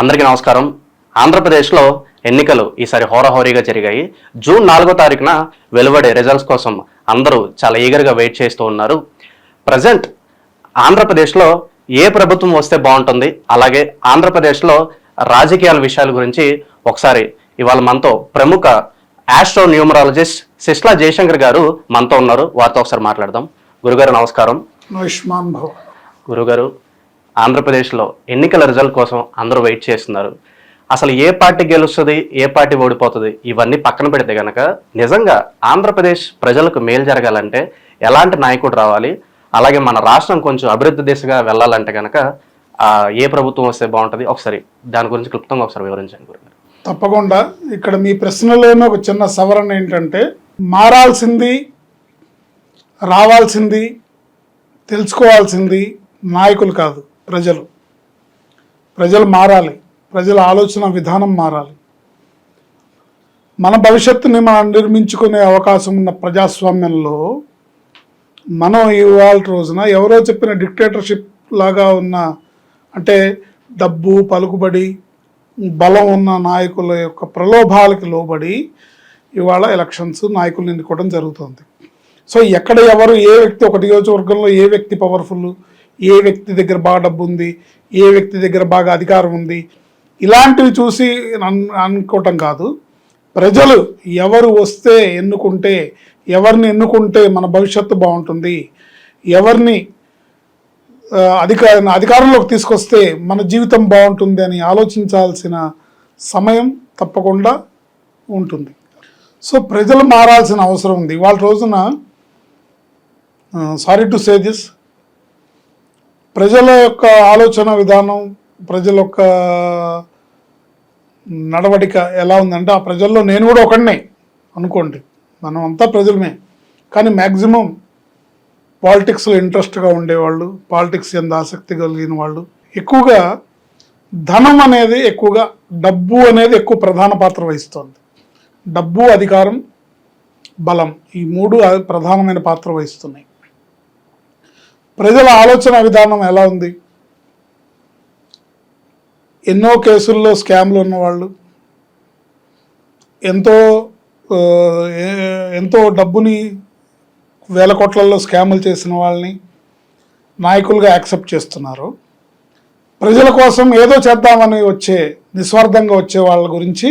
అందరికీ నమస్కారం. ఆంధ్రప్రదేశ్లో ఎన్నికలు ఈసారి హోరాహోరీగా జరిగాయి. జూన్ నాలుగో తారీఖున వెలువడే రిజల్ట్స్ కోసం అందరూ చాలా ఈగర్గా వెయిట్ చేస్తూ ఉన్నారు. ప్రజెంట్ ఆంధ్రప్రదేశ్లో ఏ ప్రభుత్వం వస్తే బాగుంటుంది? అలాగే ఆంధ్రప్రదేశ్లో రాజకీయాల విషయాల గురించి ఒకసారి ఇవాళ మనతో ప్రముఖ ఆస్ట్రో న్యూమరాలజిస్ట్ సిస్లా జయశంకర్ గారు మనతో ఉన్నారు. వారితో ఒకసారి మాట్లాడదాం. గురుగారు నమస్కారం. గురుగారు ఆంధ్రప్రదేశ్లో ఎన్నికల రిజల్ట్ కోసం అందరూ వెయిట్ చేస్తున్నారు. అసలు ఏ పార్టీ గెలుస్తుంది ఏ పార్టీ ఓడిపోతుంది ఇవన్నీ పక్కన పెడితే గనక నిజంగా ఆంధ్రప్రదేశ్ ప్రజలకు మేలు జరగాలంటే ఎలాంటి నాయకుడు రావాలి? అలాగే మన రాష్ట్రం కొంచెం అభివృద్ధి దిశగా వెళ్ళాలంటే గనక ఏ ప్రభుత్వం వస్తే బాగుంటుంది? ఒకసారి దాని గురించి క్లుప్తంగా ఒకసారి వివరించండి గురుగారు. తప్పకుండా. ఇక్కడ మీ ప్రశ్నలోనే ఒక చిన్న సవరణ ఏంటంటే మారాల్సింది రావాల్సింది తెలుసుకోవాల్సింది నాయకులు కాదు. ప్రజలు. ప్రజలు మారాలి. ప్రజల ఆలోచన విధానం మారాలి. మన భవిష్యత్తుని మనం నిర్మించుకునే అవకాశం ఉన్న ప్రజాస్వామ్యంలో మనం ఇవాళ రోజున ఎవరో చెప్పిన డిక్టేటర్షిప్ లాగా ఉన్న అంటే డబ్బు పలుకుబడి బలం ఉన్న నాయకుల యొక్క ప్రలోభాలకి లోబడి ఇవాళ ఎలక్షన్స్ నాయకులు ఎన్నుకోవడం జరుగుతుంది. సో ఎక్కడ ఎవరు ఏ వ్యక్తి ఒక నియోజకవర్గంలో ఏ వ్యక్తి పవర్ఫుల్ ఏ వ్యక్తి దగ్గర బాగా డబ్బు ఉంది ఏ వ్యక్తి దగ్గర బాగా అధికారం ఉంది ఇలాంటివి చూసి అనుకోవటం కాదు. ప్రజలు ఎవరు వస్తే ఎన్నుకుంటే ఎవరిని ఎన్నుకుంటే మన భవిష్యత్తు బాగుంటుంది. ఎవరిని అధికార అధికారంలోకి తీసుకొస్తే మన జీవితం బాగుంటుంది అని ఆలోచించాల్సిన సమయం తప్పకుండా ఉంటుంది. సో ప్రజలు మారాల్సిన అవసరం ఉంది. వాళ్ళ రోజున సారీ టు సే దిస్ ప్రజల యొక్క ఆలోచన విధానం ప్రజల యొక్క నడవడిక ఎలా ఉందంటే ఆ ప్రజల్లో నేను కూడా ఒకడినే అనుకోండి. మనం అంతా ప్రజలమే. కానీ మ్యాక్సిమం పాలిటిక్స్లో ఇంట్రెస్ట్గా ఉండేవాళ్ళు పాలిటిక్స్ ఎంత ఆసక్తి కలిగిన వాళ్ళు. ఎక్కువగా ధనం అనేది ఎక్కువగా డబ్బు అనేది ఎక్కువ ప్రధాన పాత్ర వహిస్తుంది. డబ్బు అధికారం బలం ఈ మూడు ప్రధానమైన పాత్ర వహిస్తున్నాయి. ప్రజల ఆలోచన విధానం ఎలా ఉంది? ఎన్నో కేసుల్లో స్కామ్లు ఉన్నవాళ్ళు. ఎంతో ఎంతో డబ్బుని వేల కోట్లలో స్కాములు చేసిన వాళ్ళని నాయకులుగా యాక్సెప్ట్ చేస్తున్నారు. ప్రజల కోసం ఏదో చేద్దామని వచ్చే నిస్వార్థంగా వచ్చే వాళ్ళ గురించి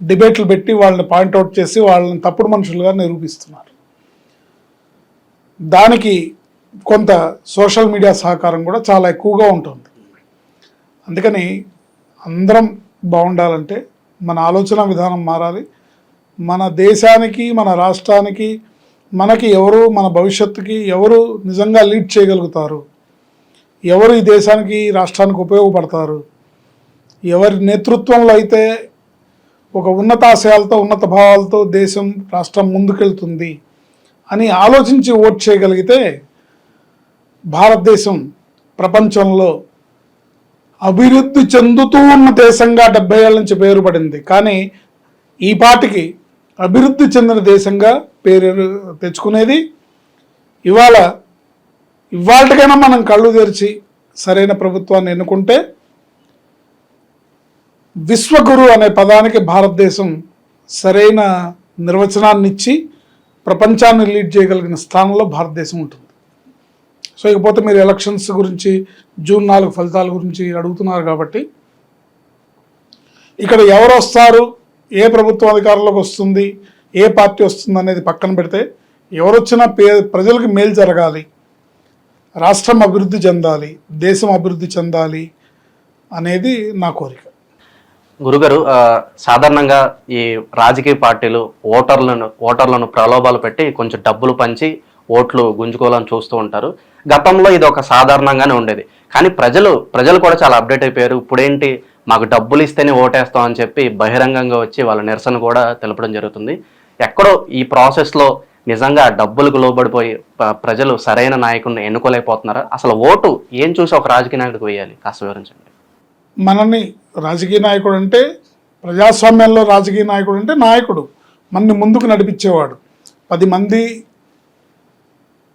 డిబేట్లు పెట్టి వాళ్ళని పాయింట్అవుట్ చేసి వాళ్ళని తప్పుడు మనుషులుగా నిరూపిస్తున్నారు. దానికి కొంత సోషల్ మీడియా సహకారం కూడా చాలా ఎక్కువగా ఉంటుంది. అందుకని అందరం బాగుండాలంటే మన ఆలోచన విధానం మారాలి. మన దేశానికి మన రాష్ట్రానికి మనకి ఎవరు మన భవిష్యత్తుకి ఎవరు నిజంగా లీడ్ చేయగలుగుతారు? ఎవరు ఈ దేశానికి రాష్ట్రానికి ఉపయోగపడతారు? ఎవరి నేతృత్వంలో అయితే ఒక ఉన్నతాశయాలతో ఉన్నత భావాలతో దేశం రాష్ట్రం ముందుకెళ్తుంది అని ఆలోచించి ఓట్ చేయగలిగితే భారతదేశం ప్రపంచంలో అభివృద్ధి చెందుతూ ఉన్న దేశంగా డెబ్బై ఏళ్ళ నుంచి పేరు పడింది. కానీ ఈ పాటికి అభివృద్ధి చెందిన దేశంగా పేరు తెచ్చుకునేది ఇవాళ ఇవాళకైనా మనం కళ్ళు తెరిచి సరైన ప్రభుత్వాన్ని ఎన్నుకుంటే విశ్వగురు అనే పదానికి భారతదేశం సరైన నిర్వచనాన్ని ఇచ్చి ప్రపంచాన్ని లీడ్ చేయగలిగిన స్థానంలో భారతదేశం ఉంటుంది. సో ఇకపోతే మీరు ఎలక్షన్స్ గురించి జూన్ నాలుగు ఫలితాల గురించి అడుగుతున్నారు కాబట్టి ఇక్కడ ఎవరు వస్తారు ఏ ప్రభుత్వం అధికారంలోకి వస్తుంది ఏ పార్టీ వస్తుంది అనేది పక్కన పెడితే ఎవరొచ్చినా పే ప్రజలకు మేలు జరగాలి రాష్ట్రం అభివృద్ధి చెందాలి దేశం అభివృద్ధి చెందాలి అనేది నా కోరిక. గురుగారు సాధారణంగా ఈ రాజకీయ పార్టీలు ఓటర్లను ఓటర్లను ప్రలోభాలు పెట్టి కొంచెం డబ్బులు పంచి ఓట్లు గుంజుకోవాలని చూస్తూ ఉంటారు. గతంలో ఇది ఒక సాధారణంగానే ఉండేది. కానీ ప్రజలు ప్రజలు కూడా చాలా అప్డేట్ అయిపోయారు. ఇప్పుడేంటి? మాకు డబ్బులు ఇస్తేనే ఓటేస్తాం అని చెప్పి బహిరంగంగా వచ్చి వాళ్ళ నిరసన కూడా తెలపడం జరుగుతుంది. ఎక్కడో ఈ ప్రాసెస్లో నిజంగా డబ్బులకు లోబడిపోయి ప్రజలు సరైన నాయకుడిని ఎన్నుకోలేకపోతున్నారా? అసలు ఓటు ఏం చూసి ఒక రాజకీయ నాయకుడికి వేయాలి? కాస్త వివరించండి. మనల్ని రాజకీయ నాయకుడు అంటే ప్రజాస్వామ్యంలో రాజకీయ నాయకుడు అంటే నాయకుడు. మనని ముందుకు నడిపించేవాడు. పది మంది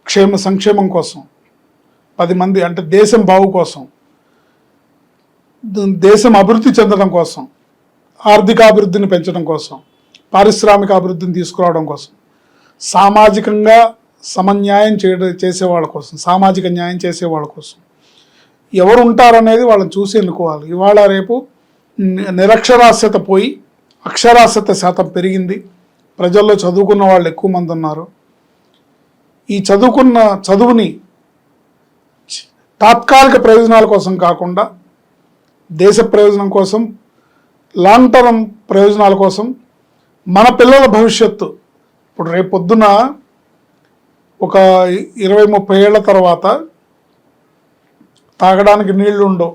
క్షేమ సంక్షేమం కోసం పది మంది అంటే దేశం బావు కోసం దేశం అభివృద్ధి చెందడం కోసం ఆర్థికాభివృద్ధిని పెంచడం కోసం పారిశ్రామిక అభివృద్ధిని తీసుకురావడం కోసం సామాజికంగా సమన్యాయం చేయడం చేసేవాళ్ళ కోసం సామాజిక న్యాయం చేసేవాళ్ళ కోసం. ఎవరు ఉంటారనేది వాళ్ళని చూసి ఎన్నుకోవాలి. ఇవాళ రేపు నిరక్షరాస్యత పోయి అక్షరాస్యత శాతం పెరిగింది. ప్రజల్లో చదువుకున్న వాళ్ళు ఎక్కువ మంది ఉన్నారు. ఈ చదువుకున్న చదువుని తాత్కాలిక ప్రయోజనాల కోసం కాకుండా దేశ ప్రయోజనం కోసం లాంగ్ టర్మ్ ప్రయోజనాల కోసం మన పిల్లల భవిష్యత్తు. ఇప్పుడు రేపు పొద్దున ఒక ఇరవై ముప్పై ఏళ్ళ తర్వాత తాగడానికి నీళ్ళు ఉండవు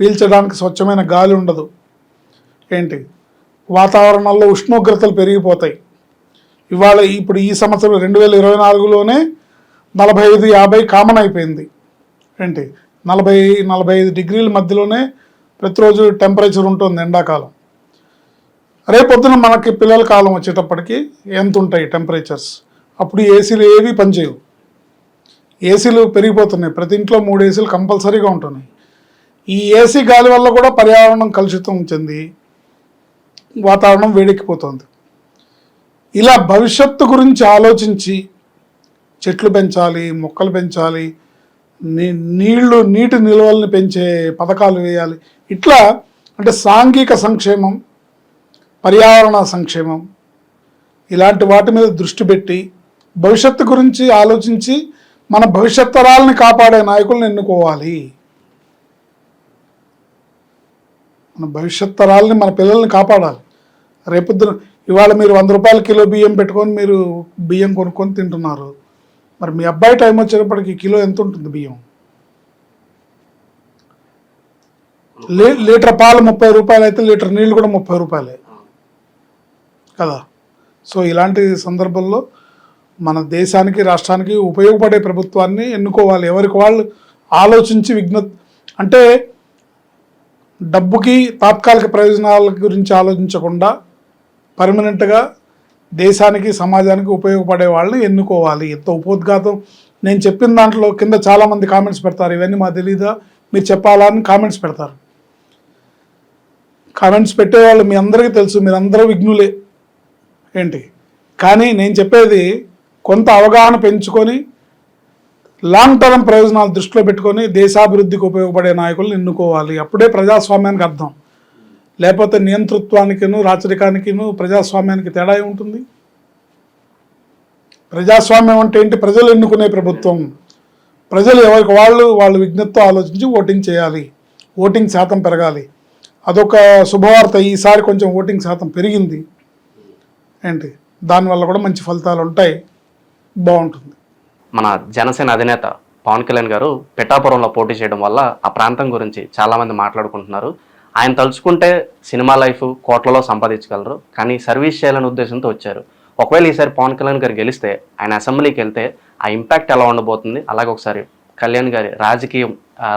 పీల్చడానికి స్వచ్ఛమైన గాలి ఉండదు. ఏంటి? వాతావరణంలో ఉష్ణోగ్రతలు పెరిగిపోతాయి. ఇవాళ ఇప్పుడు ఈ సంవత్సరం రెండు వేల ఇరవై నాలుగులోనే నలభై ఐదు యాభై కామన్ అయిపోయింది. ఏంటి? నలభై నలభై ఐదు డిగ్రీల మధ్యలోనే ప్రతిరోజు టెంపరేచర్ ఉంటుంది ఎండాకాలం. రేపొద్దున మనకి పిల్లల కాలం వచ్చేటప్పటికి ఎంత ఉంటాయి టెంపరేచర్స్ అప్పుడు ఏసీలు ఏవి పనిచేయవు. ఏసీలు పెరిగిపోతున్నాయి. ప్రతి ఇంట్లో మూడు ఏసీలు కంపల్సరీగా ఉంటున్నాయి. ఈ ఏసీ గాలి వల్ల కూడా పర్యావరణం కలుషితం చెంది వాతావరణం వేడెక్కిపోతుంది. ఇలా భవిష్యత్తు గురించి ఆలోచించి చెట్లు పెంచాలి మొక్కలు పెంచాలి నీ నీళ్ళు నీటి నిల్వల్ని పెంచే పథకాలు వేయాలి. ఇట్లా అంటే సాంఘిక సంక్షేమం పర్యావరణ సంక్షేమం ఇలాంటి వాటి మీద దృష్టి పెట్టి భవిష్యత్తు గురించి ఆలోచించి మన భవిష్యత్ తరాలని కాపాడే నాయకులను ఎన్నుకోవాలి. మన భవిష్యత్ తరాలని మన పిల్లల్ని కాపాడాలి. రేపొద్దున ఇవాళ మీరు వంద రూపాయల కిలో బియ్యం పెట్టుకొని మీరు బియ్యం కొనుక్కొని తింటున్నారు. మరి మీ అబ్బాయి టైం వచ్చేటప్పటికి కిలో ఎంత ఉంటుంది బియ్యం? లీటర్ పాలు ముప్పై రూపాయలు అయితే లీటర్ నీళ్ళు కూడా ముప్పై రూపాయలే. కదా? సో ఇలాంటి సందర్భంలో మన దేశానికి రాష్ట్రానికి ఉపయోగపడే ప్రభుత్వాన్ని ఎన్నుకోవాలి. ఎవరికి వాళ్ళు ఆలోచించి విఘ్న అంటే డబ్బుకి తాత్కాలిక ప్రయోజనాల గురించి ఆలోచించకుండా పర్మనెంట్గా దేశానికి సమాజానికి ఉపయోగపడే వాళ్ళని ఎన్నుకోవాలి. ఎంత ఉపోద్ఘాతం. నేను చెప్పిన దాంట్లో కింద చాలామంది కామెంట్స్ పెడతారు. ఇవన్నీ మా తెలీదా? మీరు చెప్పాలా అని కామెంట్స్ పెడతారు కామెంట్స్ పెట్టేవాళ్ళు మీ అందరికీ తెలుసు. మీరు అందరూ విఘ్నులే. ఏంటి? కానీ నేను చెప్పేది కొంత అవగాహన పెంచుకొని లాంగ్ టర్మ్ ప్రయోజనాలు దృష్టిలో పెట్టుకొని దేశాభివృద్ధికి ఉపయోగపడే నాయకులను ఎన్నుకోవాలి. అప్పుడే ప్రజాస్వామ్యానికి అర్థం. లేకపోతే నియంతృత్వానికిను రాచరికానికిను ప్రజాస్వామ్యానికి తేడా ఉంటుంది ప్రజాస్వామ్యం అంటే ఏంటి? ప్రజలు ఎన్నుకునే ప్రభుత్వం. ప్రజలు ఎవరికి వాళ్ళు? వాళ్ళు విజ్ఞతతో ఆలోచించి ఓటింగ్ చేయాలి. ఓటింగ్ శాతం పెరగాలి. అదొక శుభవార్త. ఈసారి కొంచెం ఓటింగ్ శాతం పెరిగింది. ఏంటి? దానివల్ల కూడా మంచి ఫలితాలు ఉంటాయి. బాగుంటుంది. మన జనసేన అధినేత పవన్ కళ్యాణ్ గారు పిఠాపురంలో పోటీ చేయడం వల్ల ఆ ప్రాంతం గురించి చాలామంది మాట్లాడుకుంటున్నారు. ఆయన తలుచుకుంటే సినిమా లైఫ్ కోట్లలో సంపాదించగలరు కానీ సర్వీస్ చేయాలనే ఉద్దేశంతో వచ్చారు. ఒకవేళ ఈసారి పవన్ కళ్యాణ్ గారు గెలిస్తే ఆయన అసెంబ్లీకి వెళ్తే ఆ ఇంపాక్ట్ ఎలా ఉండబోతుంది? అలాగే ఒకసారి కళ్యాణ్ గారి రాజకీయం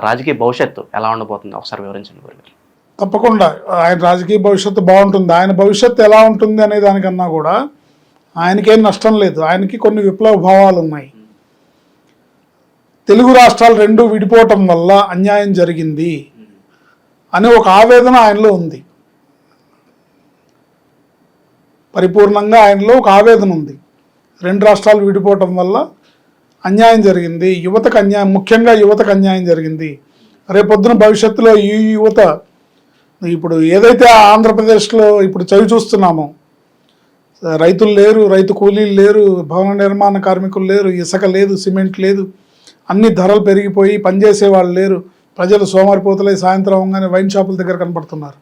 రాజకీయ భవిష్యత్తు ఎలా ఉండబోతుంది? ఒకసారి వివరించండి గురుగారు. తప్పకుండా. ఆయన రాజకీయ భవిష్యత్తు బాగుంటుంది. ఆయన భవిష్యత్తు ఎలా ఉంటుంది అనే దానికన్నా కూడా ఆయనకేం నష్టం లేదు. ఆయనకి కొన్ని విప్లవ భావాలు ఉన్నాయి. తెలుగు రాష్ట్రాలు రెండు విడిపోవటం వల్ల అన్యాయం జరిగింది. అనే ఒక ఆవేదన ఆయనలో ఉంది. పరిపూర్ణంగా ఆయనలో ఒక ఆవేదన ఉంది. రెండు రాష్ట్రాలు విడిపోవటం వల్ల అన్యాయం జరిగింది. యువతకు అన్యాయం ముఖ్యంగా యువతకు అన్యాయం జరిగింది. రేపొద్దున భవిష్యత్తులో ఈ యువత ఇప్పుడు ఏదైతే ఆంధ్రప్రదేశ్లో ఇప్పుడు చవి చూస్తున్నామో రైతులు లేరు రైతు కూలీలు లేరు భవన నిర్మాణ కార్మికులు లేరు ఇసుక లేదు సిమెంట్ లేదు అన్ని ధరలు పెరిగిపోయి పనిచేసే వాళ్ళు లేరు. ప్రజలు సోమరిపోతలై సాయంత్రం అవగానే వైన్ షాపుల దగ్గర కనపడుతున్నారు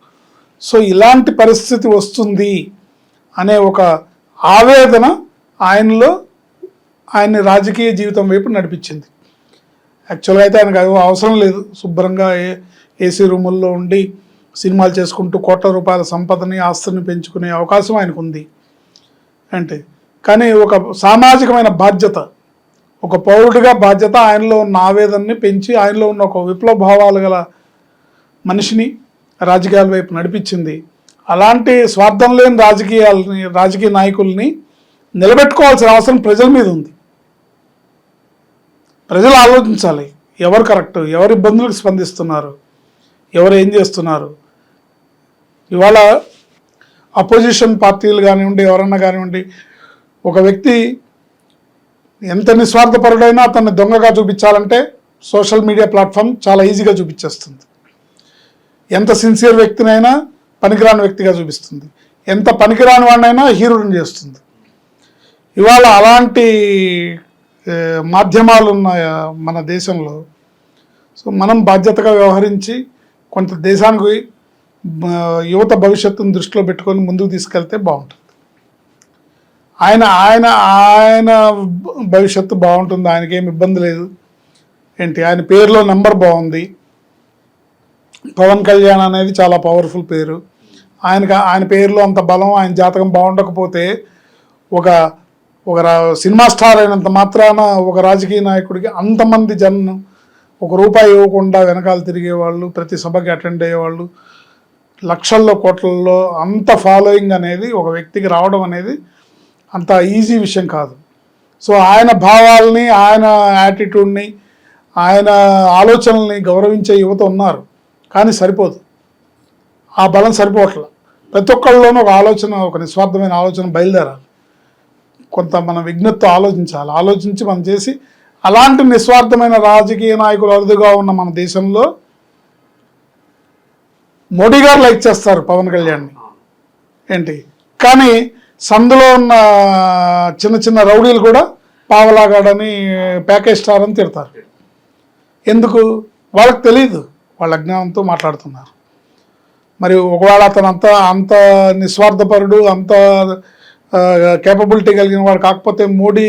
సో ఇలాంటి పరిస్థితి వస్తుంది అనే ఒక ఆవేదన ఆయనలో ఆయన్ని రాజకీయ జీవితం వైపు నడిపించింది. యాక్చువల్గా అయితే ఆయనకు అది అవసరం లేదు. శుభ్రంగా ఏ ఏసీ రూముల్లో ఉండి సినిమాలు చేసుకుంటూ కోట్ల రూపాయల సంపదని ఆస్తుని పెంచుకునే అవకాశం ఆయనకు ఉంది అంటే కానీ ఒక సామాజికమైన బాధ్యత ఒక పౌరుడిగా బాధ్యత ఆయనలో ఉన్న ఆవేదనని పెంచి ఆయనలో ఉన్న ఒక విప్లవ భావాలు గల మనిషిని రాజకీయాల వైపు నడిపించింది. అలాంటి స్వార్థం లేని రాజకీయాలని రాజకీయ నాయకుల్ని నిలబెట్టుకోవాల్సిన అవసరం ప్రజల మీద ఉంది. ప్రజలు ఆలోచించాలి ఎవరు కరెక్ట్ ఎవరు ఇబ్బందులకు స్పందిస్తున్నారు ఎవరు ఏం చేస్తున్నారు. ఇవాళ అపోజిషన్ పార్టీలు కానివ్వండి ఎవరన్నా కానివ్వండి ఒక వ్యక్తి ఎంత నిస్వార్థపరుడైనా అతన్ని దొంగగా చూపించాలంటే సోషల్ మీడియా ప్లాట్ఫామ్ చాలా ఈజీగా చూపించేస్తుంది. ఎంత సిన్సియర్ వ్యక్తినైనా పనికిరాని వ్యక్తిగా చూపిస్తుంది. ఎంత పనికిరాని వాడినైనా హీరోని చేస్తుంది. ఇవాళ అలాంటి మాధ్యమాలు ఉన్న మన దేశంలో సో మనం బాధ్యతగా వ్యవహరించి కొంత దేశానికి యువత భవిష్యత్తును దృష్టిలో పెట్టుకొని ముందుకు తీసుకెళ్తే బాగుంటుంది. ఆయన ఆయన ఆయన భవిష్యత్తు బాగుంటుంది ఆయనకేం ఇబ్బంది లేదు. ఏంటి? ఆయన పేరులో నెంబర్ బాగుంది. పవన్ కళ్యాణ్ అనేది చాలా పవర్ఫుల్ పేరు. ఆయనకి ఆయన పేరులో అంత బలం ఆయన జాతకం బాగుండకపోతే ఒక ఒక సినిమా స్టార్ అయినంత మాత్రాన ఒక రాజకీయ నాయకుడికి అంతమంది జనం ఒక రూపాయి ఇవ్వకుండా వెనకాల తిరిగేవాళ్ళు ప్రతి సభకి అటెండ్ అయ్యేవాళ్ళు లక్షల్లో కోట్లలో అంత ఫాలోయింగ్ అనేది ఒక వ్యక్తికి రావడం అనేది అంత ఈజీ విషయం కాదు. సో ఆయన భావాల్ని ఆయన యాటిట్యూడ్ని ఆయన ఆలోచనల్ని గౌరవించే యువత ఉన్నారు. కానీ సరిపోదు. ఆ బలం సరిపోవట్ల ప్రతి ఒక్కళ్ళలోనూ ఒక ఆలోచన ఒక నిస్వార్థమైన ఆలోచన బయలుదేరాలి. కొంత మన విజ్ఞతతో ఆలోచించాలి. ఆలోచించి మనం చేసి అలాంటి నిస్వార్థమైన రాజకీయ నాయకులు అరుదుగా ఉన్న మన దేశంలో మోడీ గారు లైక్ చేస్తారు పవన్ కళ్యాణ్ని. ఏంటి? కానీ సందులో ఉన్న చిన్న చిన్న రౌడీలు కూడా పావలాగాడని ప్యాకేజ్ స్టార్ అని తిడతారు. ఎందుకు? వాళ్ళకి తెలియదు వాళ్ళ అజ్ఞానంతో మాట్లాడుతున్నారు. మరి ఒకవేళ అతను అంత అంత నిస్వార్థపరుడు అంత కేపబిలిటీ కలిగిన వాడు కాకపోతే మోడీ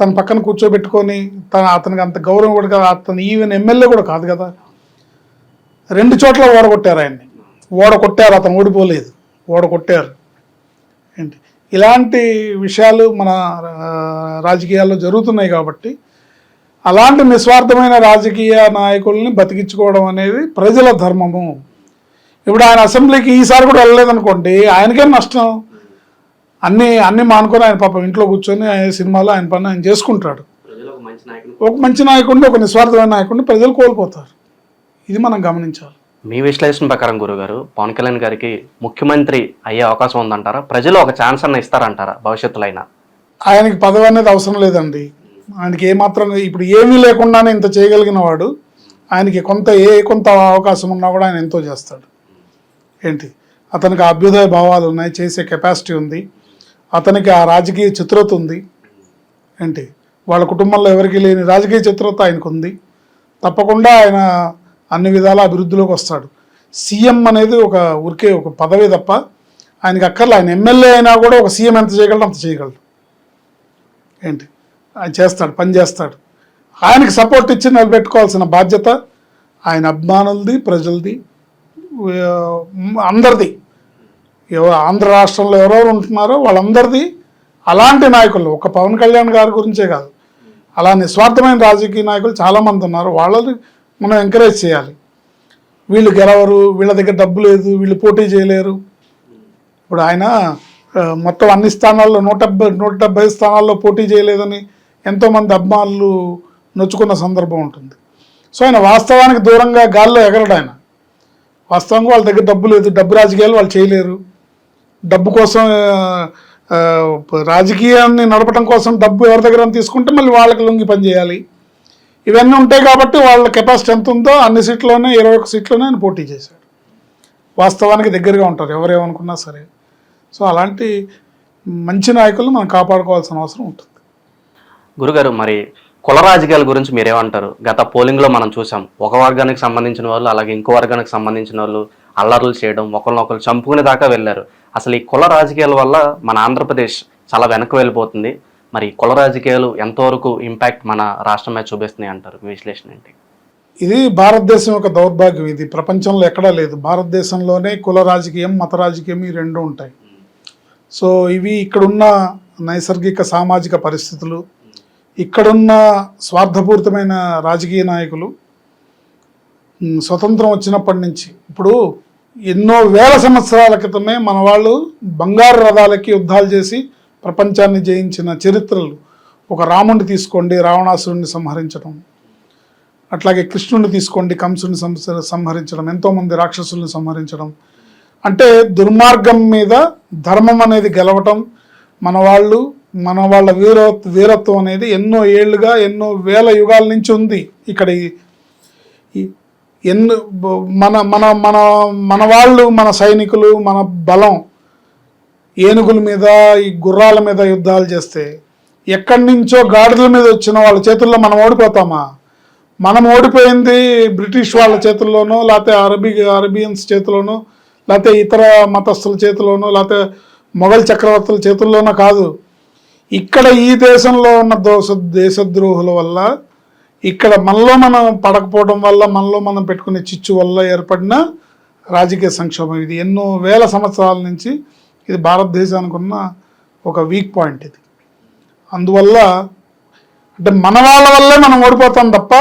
తన పక్కన కూర్చోబెట్టుకొని తన అతనికి అంత గౌరవం కూడా కాదు. అతను ఈవెన్ ఎమ్మెల్యే కూడా కాదు కదా. రెండు చోట్ల ఓడగొట్టారు ఆయన్ని. ఓడగొట్టారు అతను ఓడిపోలేదు. ఓడగొట్టారు. ఏంటి? ఇలాంటి విషయాలు మన రాజకీయాల్లో జరుగుతున్నాయి కాబట్టి అలాంటి నిస్వార్థమైన రాజకీయ నాయకుల్ని బతికించుకోవడం అనేది ప్రజల ధర్మము. ఇప్పుడు ఆయన అసెంబ్లీకి ఈసారి కూడా వెళ్ళలేదనుకోండి ఆయనకేం నష్టం? అన్నీ అన్నీ మానుకొని ఆయన పాపం ఇంట్లో కూర్చొని ఆయన సినిమాలో ఆయన పని ఆయన చేసుకుంటాడు. ప్రజలకు మంచి నాయకుడు ఒక మంచి నాయకుడిని ఒక నిస్వార్థమైన నాయకుడిని ప్రజలు కోల్పోతారు. ఇది మనం గమనించాలి. మీ విశ్లేషణ ప్రకారం గురుగారు పవన్ కళ్యాణ్ గారికి ముఖ్యమంత్రి అయ్యే అవకాశం ఉందంటారా? ప్రజలు ఒక ఛాన్స్ అన్న ఇస్తారంటారా భవిష్యత్తులో అయినా ఆయనకి పదవి అనేది అవసరం లేదండి. ఆయనకి ఏమాత్రం ఇప్పుడు ఏమీ లేకుండానే ఇంత చేయగలిగిన వాడు. ఆయనకి కొంత ఏ కొంత అవకాశం ఉన్నా కూడా ఆయన ఎంతో చేస్తాడు. ఏంటి? అతనికి అభ్యుదయ భావాలు ఉన్నాయి చేసే కెపాసిటీ ఉంది. అతనికి ఆ రాజకీయ చిత్రత ఉంది. ఏంటి? వాళ్ళ కుటుంబంలో ఎవరికి లేని రాజకీయ చిత్రత ఆయనకు ఉంది తప్పకుండా ఆయన అన్ని విధాల అభివృద్ధిలోకి వస్తాడు. సీఎం అనేది ఒక ఊరికే ఒక పదవి తప్ప ఆయనకి అక్కర్లే. ఆయన ఎమ్మెల్యే అయినా కూడా ఒక సీఎం ఎంత చేయగలడు అంత చేయగలడు. ఏంటి? ఆయన చేస్తాడు పని చేస్తాడు. ఆయనకి సపోర్ట్ ఇచ్చి నిలబెట్టుకోవాల్సిన బాధ్యత ఆయన అభిమానులది ప్రజలది అందరిది. ఎవ- ఆంధ్ర రాష్ట్రంలో ఎవరెవరు ఉంటున్నారో వాళ్ళందరిది అలాంటి నాయకులు. ఒక పవన్ కళ్యాణ్ గారి గురించే కాదు. అలా నిస్వార్థమైన రాజకీయ నాయకులు చాలామంది ఉన్నారు. వాళ్ళని మనం ఎంకరేజ్ చేయాలి. వీళ్ళు గెలవరు వీళ్ళ దగ్గర డబ్బు లేదు వీళ్ళు పోటీ చేయలేరు. ఇప్పుడు ఆయన మొత్తం అన్ని స్థానాల్లో నూట డెబ్బై నూట డెబ్బై స్థానాల్లో పోటీ చేయలేదని ఎంతోమంది అభిమానులు నొచ్చుకున్న సందర్భం ఉంటుంది. సో ఆయన వాస్తవానికి దూరంగా గాల్లో ఎగరడు ఆయన. వాస్తవంగా వాళ్ళ దగ్గర డబ్బు లేదు డబ్బు రాజకీయాలు వాళ్ళు చేయలేరు. డబ్బు కోసం రాజకీయాన్ని నడపడం కోసం డబ్బు ఎవరి దగ్గర తీసుకుంటే మళ్ళీ వాళ్ళకి లొంగి పని చేయాలి. ఇవన్నీ ఉంటాయి కాబట్టి వాళ్ళ కెపాసిటీ ఎంత ఉందో అన్ని సీట్లోనే ఇరవై ఒక్క సీట్లోనే ఆయన పోటీ చేశాడు. వాస్తవానికి దగ్గరగా ఉంటారు ఎవరేమనుకున్నా సరే. సో అలాంటి మంచి నాయకులను మనం కాపాడుకోవాల్సిన అవసరం ఉంటుంది. గురుగారు మరి కుల రాజకీయాల గురించి మీరేమంటారు? గత పోలింగ్లో మనం చూసాం ఒక వర్గానికి సంబంధించిన వాళ్ళు అలాగే ఇంకో వర్గానికి సంబంధించిన వాళ్ళు అల్లర్లు చేయడం ఒకరినొకరు చంపుకునే దాకా వెళ్ళారు. అసలు ఈ కుల రాజకీయాల వల్ల మన ఆంధ్రప్రదేశ్ చాలా వెనక్కి వెళ్ళిపోతుంది. మరి కుల రాజకీయాలు ఎంతవరకు ఇంపాక్ట్ మన రాష్ట్రం మీద చూపిస్తున్నాయి అంటారు? మీ విశ్లేషణ ఏంటి? ఇది భారతదేశం యొక్క దౌర్భాగ్యం. ఇది ప్రపంచంలో ఎక్కడా లేదు. భారతదేశంలోనే కుల రాజకీయం మత రాజకీయం ఈ రెండు ఉంటాయి. సో ఇవి ఇక్కడున్న నైసర్గిక సామాజిక పరిస్థితులు ఇక్కడున్న స్వార్థపూరితమైన రాజకీయ నాయకులు స్వతంత్రం వచ్చినప్పటి నుంచి. ఇప్పుడు ఎన్నో వేల సంవత్సరాల క్రితమే మన వాళ్ళు బంగారు రథాలకి యుద్ధాలు చేసి ప్రపంచాన్ని జయించిన చరిత్రలు ఒక రాముడిని తీసుకోండి రావణాసురుడిని సంహరించడం అట్లాగే కృష్ణుని తీసుకోండి కంసుని సంహరించడం ఎంతోమంది రాక్షసుల్ని సంహరించడం అంటే దుర్మార్గం మీద ధర్మం అనేది గెలవటం మన వాళ్ళు మన వాళ్ళ వీర వీరత్వం అనేది ఎన్నో ఏళ్ళుగా ఎన్నో వేల యుగాల నుంచి ఉంది ఇక్కడ ఈ- ఎన్నో మన మన మన మన వాళ్ళు మన సైనికులు మన బలం. ఏనుగుల మీద ఈ గుర్రాల మీద యుద్ధాలు చేస్తే ఎక్కడి నుంచో గాడిదల మీద వచ్చిన వాళ్ళ చేతుల్లో మనం ఓడిపోతామా? మనం ఓడిపోయింది బ్రిటిష్ వాళ్ళ చేతుల్లోనో లేకపోతే అరబీ అరబియన్స్ చేతిలోనో లేకపోతే ఇతర మతస్థుల చేతిలోనో లేకపోతే మొఘల్ చక్రవర్తుల చేతుల్లోనో కాదు. ఇక్కడ ఈ దేశంలో ఉన్న దోష దేశద్రోహుల వల్ల ఇక్కడ మనలో మనం పడకపోవడం వల్ల మనలో మనం పెట్టుకునే చిచ్చు వల్ల ఏర్పడిన రాజకీయ సంక్షోభం ఇది. ఎన్నో వేల సంవత్సరాల నుంచి ఇది భారతదేశానికి ఉన్న ఒక వీక్ పాయింట్ ఇది. అందువల్ల అంటే మన వాళ్ళ వల్లే మనం ఓడిపోతాం తప్ప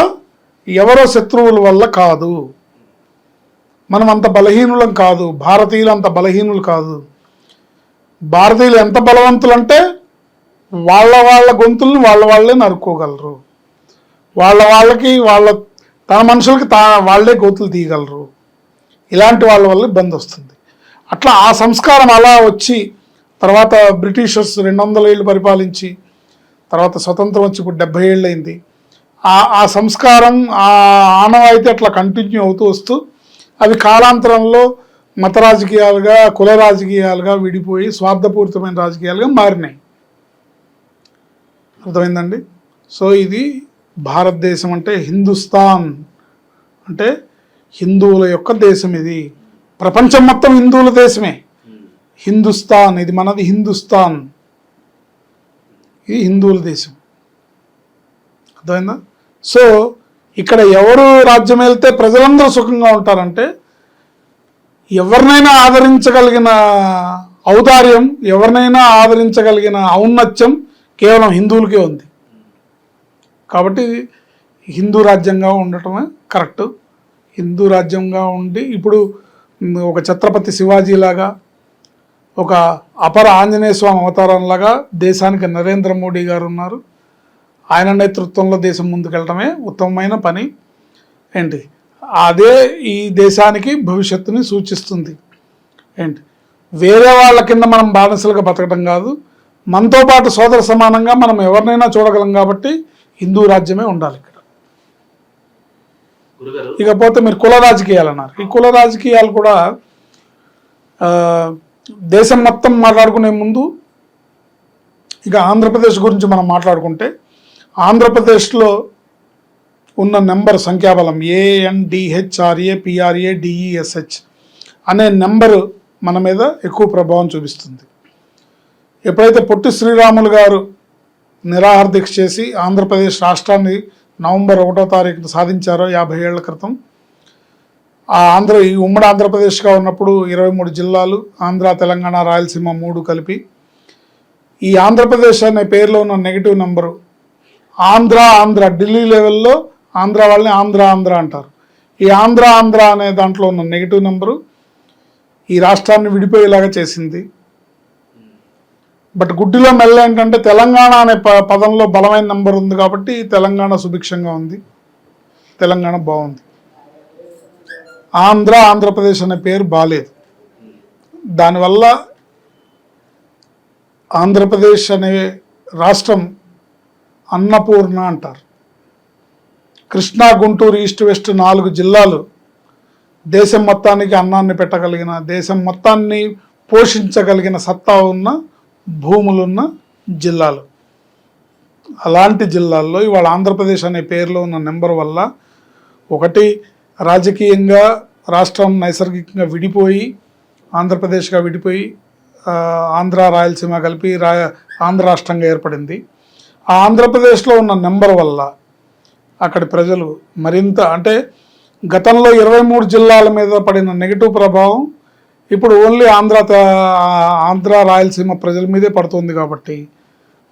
ఎవరో శత్రువుల వల్ల కాదు. మనం అంత బలహీనులం కాదు. భారతీయులు అంత బలహీనులు కాదు. భారతీయులు ఎంత బలవంతులు అంటే వాళ్ళ వాళ్ళ గొంతుల్ని వాళ్ళ వాళ్ళే నరుక్కోగలరు. వాళ్ళ వాళ్ళకి వాళ్ళ తన మనుషులకి తా వాళ్ళే గోతులు తీయగలరు. ఇలాంటి వాళ్ళ వల్ల ఇబ్బంది వస్తుంది. అట్లా ఆ సంస్కారం అలా వచ్చి తర్వాత బ్రిటిషర్స్ రెండు వందల ఏళ్ళు పరిపాలించి తర్వాత స్వతంత్రం వచ్చి ఇప్పుడు డెబ్బై ఏళ్ళు అయింది ఆ ఆ సంస్కారం ఆ ఆనవాయితీ అట్లా కంటిన్యూ అవుతూ వస్తూ అవి కాలాంతరంలో మత రాజకీయాలుగా కుల రాజకీయాలుగా విడిపోయి స్వార్థపూరితమైన రాజకీయాలుగా మారినాయి. అర్థమైందండి? సో ఇది భారతదేశం అంటే హిందుస్థాన్. అంటే హిందువుల యొక్క దేశం ఇది. ప్రపంచం మొత్తం హిందువుల దేశమే. హిందుస్థాన్ ఇది మనది హిందుస్థాన్. ఇది హిందువుల దేశం. అర్థమైందా? సో ఇక్కడ ఎవరు రాజ్యం వెళ్తే ప్రజలందరూ సుఖంగా ఉంటారంటే ఎవరినైనా ఆదరించగలిగిన ఔదార్యం ఎవరినైనా ఆదరించగలిగిన ఔన్నత్యం కేవలం హిందువులకే ఉంది. కాబట్టి హిందూ రాజ్యంగా ఉండటమే కరెక్ట్. హిందూ రాజ్యంగా ఉండి ఇప్పుడు ఒక ఛత్రపతి శివాజీ లాగా ఒక అపర ఆంజనేయ స్వామి అవతారంలాగా దేశానికి నరేంద్ర మోడీ గారు ఉన్నారు ఆయన నేతృత్వంలో దేశం ముందుకెళ్ళడమే ఉత్తమమైన పని. ఏంటి? అదే ఈ దేశానికి భవిష్యత్తుని సూచిస్తుంది. ఏంటి? వేరే వాళ్ళ కింద మనం బానిసలుగా బతకడం కాదు. మనతో పాటు సోదర సమానంగా మనం ఎవరినైనా చూడగలం కాబట్టి హిందూ రాజ్యమే ఉండాలి ఇక్కడ. ఇకపోతే మీరు కుల రాజకీయాలు అన్నారు ఈ కుల రాజకీయాలు కూడా దేశం మొత్తం మాట్లాడుకునే ముందు ఇక ఆంధ్రప్రదేశ్ గురించి మనం మాట్లాడుకుంటే ఆంధ్రప్రదేశ్లో ఉన్న నెంబర్ సంఖ్యాబలం A N D H R A P R A D E S H అనే నెంబరు మన మీద ఎక్కువ ప్రభావం చూపిస్తుంది. ఎప్పుడైతే పొట్టి శ్రీరాములు గారు నిరాహార దీక్ష చేసి ఆంధ్రప్రదేశ్ రాష్ట్రాన్ని నవంబర్ ఒకటో తారీఖున సాధించారో యాభై ఏళ్ళ క్రితం. ఆ ఆంధ్ర ఈ ఉమ్మడి ఆంధ్రప్రదేశ్గా ఉన్నప్పుడు ఇరవై మూడు జిల్లాలు ఆంధ్ర తెలంగాణ రాయలసీమ మూడు కలిపి. ఈ ఆంధ్రప్రదేశ్ అనే పేరులో ఉన్న నెగిటివ్ నెంబరు ఆంధ్ర ఆంధ్ర ఢిల్లీ లెవెల్లో ఆంధ్ర వాళ్ళని ఆంధ్ర ఆంధ్ర అంటారు. ఈ ఆంధ్ర ఆంధ్ర అనే దాంట్లో ఉన్న నెగిటివ్ నెంబరు ఈ రాష్ట్రాన్ని విడిపోయేలాగా చేసింది. బట్ గుడ్డిలో మెల్ల ఏంటంటే తెలంగాణ అనే ప పదంలో బలమైన నెంబర్ ఉంది కాబట్టి తెలంగాణ సుభిక్షంగా ఉంది. తెలంగాణ బాగుంది. ఆంధ్ర ఆంధ్రప్రదేశ్ అనే పేరు బాలేదు. దానివల్ల ఆంధ్రప్రదేశ్ అనే రాష్ట్రం అన్నపూర్ణ అంటారు. కృష్ణా గుంటూరు ఈస్ట్ వెస్ట్ నాలుగు జిల్లాలు దేశం మొత్తానికి అన్నాన్ని పెట్టగలిగిన దేశం మొత్తాన్ని పోషించగలిగిన సత్తా ఉన్న భూములున్న జిల్లాలు. అలాంటి జిల్లాల్లో ఇవాళ ఆంధ్రప్రదేశ్ అనే పేరులో ఉన్న నెంబర్ వల్ల ఒకటి రాజకీయంగా రాష్ట్రం నైసర్గికంగా విడిపోయి ఆంధ్రప్రదేశ్గా విడిపోయి ఆంధ్ర రాయలసీమ కలిపి రా ఆంధ్ర రాష్ట్రంగా ఏర్పడింది. ఆ ఆంధ్రప్రదేశ్లో ఉన్న నెంబర్ వల్ల అక్కడి ప్రజలు మరింత అంటే గతంలో ఇరవై మూడు జిల్లాల మీద పడిన నెగిటివ్ ప్రభావం ఇప్పుడు ఓన్లీ ఆంధ్ర ఆంధ్ర రాయలసీమ ప్రజల మీదే పడుతుంది కాబట్టి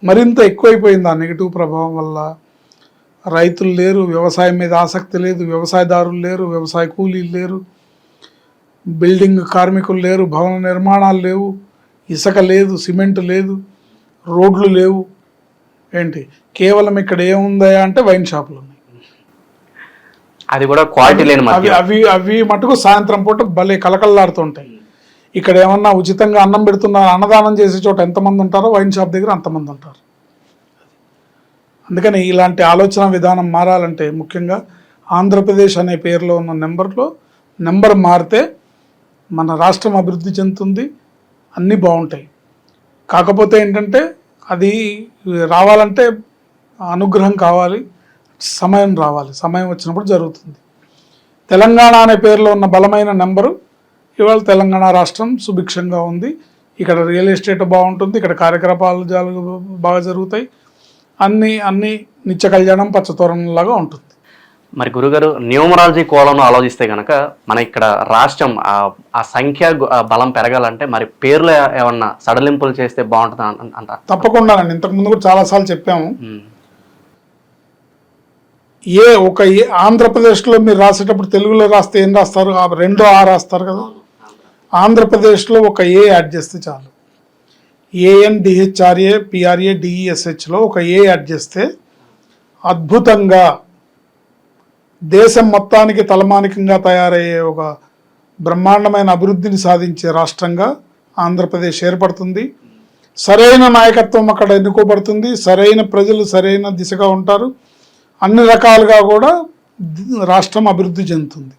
మరింత ఎక్కువైపోయింది ఆ నెగిటివ్ ప్రభావం వల్ల. రైతులు లేరు వ్యవసాయం మీద ఆసక్తి లేదు వ్యవసాయదారులు లేరు వ్యవసాయ కూలీలు లేరు బిల్డింగ్ కార్మికులు లేరు భవన నిర్మాణాలు లేవు ఇసుక లేదు సిమెంట్ లేదు రోడ్లు లేవు. ఏంటి? కేవలం ఇక్కడ ఏముందా అంటే వైన్ షాపులు ఉన్నాయి. అది కూడా క్వాలిటీ లేని అవి అవి అవి మటుకు సాయంత్రం పూట భలే కలకల్లాడుతుంటాయి ఇక్కడ ఏమన్నా ఉచితంగా అన్నం పెడుతున్నారు అన్నదానం చేసే చోట ఎంతమంది ఉంటారో వైన్ షాప్ దగ్గర అంతమంది ఉంటారు. అందుకని ఇలాంటి ఆలోచన విధానం మారాలంటే ముఖ్యంగా ఆంధ్రప్రదేశ్ అనే పేరులో ఉన్న నెంబర్లో నెంబర్ మారితే మన రాష్ట్రం అభివృద్ధి చెందుతుంది అన్నీ బాగుంటాయి. కాకపోతే ఏంటంటే అది రావాలంటే అనుగ్రహం కావాలి సమయం రావాలి సమయం వచ్చినప్పుడు జరుగుతుంది. తెలంగాణ అనే పేరులో ఉన్న బలమైన నెంబరు ఇవాళ తెలంగాణ రాష్ట్రం సుభిక్షంగా ఉంది. ఇక్కడ రియల్ ఎస్టేట్ బాగుంటుంది. ఇక్కడ కార్యకలాపాలు జరుగు- బాగా జరుగుతాయి. అన్ని అన్ని నిత్య కళ్యాణం పచ్చతోరణంలాగా ఉంటుంది. మరి గురుగారు న్యూమరాలజీ కోణంలో ఆలోచిస్తే కనుక మన ఇక్కడ రాష్ట్రం ఆ- సంఖ్య బలం పెరగాలంటే మరి పేర్లు ఏమన్నా సడలింపులు చేస్తే బాగుంటుంది అంట తప్పకుండానండి ఇంతకుముందు కూడా చాలాసార్లు చెప్పాము. ఏ ఒక ఏ ఆంధ్రప్రదేశ్లో మీరు రాసేటప్పుడు తెలుగులో రాస్తే ఏం రాస్తారు? రెండో ఆ రాస్తారు కదా. ఆంధ్రప్రదేశ్లో ఒక ఏ యాడ్ చేస్తే చాలు? ఏఎన్ డిహెచ్ఆర్ఏ పిఆర్ఏ డిఈఎస్హెచ్లో ఒక ఏ యాడ్ చేస్తే అద్భుతంగా దేశం మొత్తానికి తలమానికంగా తయారయ్యే ఒక బ్రహ్మాండమైన అభివృద్ధిని సాధించే రాష్ట్రంగా ఆంధ్రప్రదేశ్ ఏర్పడుతుంది. సరైన నాయకత్వం అక్కడ ఎన్నుకోబడుతుంది. సరైన ప్రజలు సరైన దిశగా ఉంటారు. అన్ని రకాలుగా కూడా రాష్ట్రం అభివృద్ధి చెందుతుంది.